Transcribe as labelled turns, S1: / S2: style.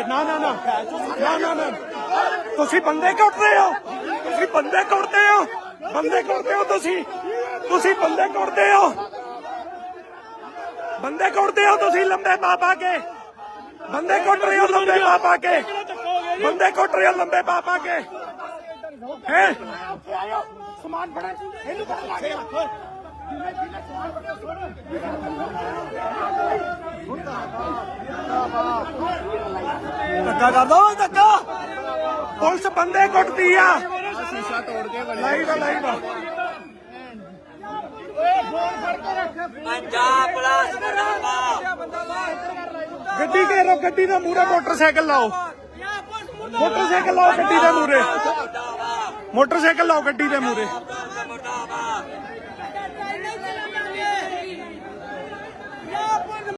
S1: ਅਰੇ ਨਾ ਨਾ ਨਾ। ਨਾ ਨਾ ਨਾ। ਤੁਸੀਂ ਬੰਦੇ ਕੁੱਟਦੇ ਹੋ। ਤੁਸੀਂ ਬੰਦੇ ਕੁੱਟਦੇ ਹੋ। ਬੰਦੇ ਕੁੱਟਦੇ ਹੋ ਤੁਸੀਂ। ਤੁਸੀਂ ਬੰਦੇ ਕੁੱਟਦੇ ਹੋ। ਬੰਦੇ ਕੁੱਟਦੇ ਹੋ ਤੁਸੀਂ ਲੰਬੇ ਪਾ ਕੇ। ਬੰਦੇ ਕੁੱਟ ਰਹੇ ਹੋ ਲੰਬੇ ਪਾ ਕੇ। ਬੰਦੇ ਕੁੱਟ ਰਹੇ ਹੋ ਲੰਬੇ ਪਾ ਕੇ। ਹੈ? ਸਮਾਨ ਫੜਾ। ਇਹਨੂੰ ਪਤਾ ਲੱਗ ਗਿਆ ਧੱਕਾ ਕਰਦਾ ਓਏ ਧੱਕਾ! ਪੁਲਿਸ ਬੰਦੇ ਕੁੱਟਦੀ ਆ।
S2: ਸ਼ੀਸ਼ਾ ਤੋੜ ਕੇ ਬਣੇ
S1: ਲਾਈਵ ਆ ਲਾਈਵ ਆ।
S3: ਪੰਜਾਬ ਪੁਲਿਸ ਮੁਰਦਾਬਾਦ।
S1: ਗੱਡੀ ਘੇਰੋ ਗੱਡੀ ਦੇ ਮੂਹਰੇ ਮੋਟਰਸਾਈਕਲ ਲਾਓ। ਮੋਟਰਸਾਈਕਲ ਲਾਓ ਗੱਡੀ ਦੇ ਮੂਹਰੇ। ਮੋਟਰਸਾਈਕਲ ਲਾਓ ਗੱਡੀ ਦੇ ਮੂਹਰੇ।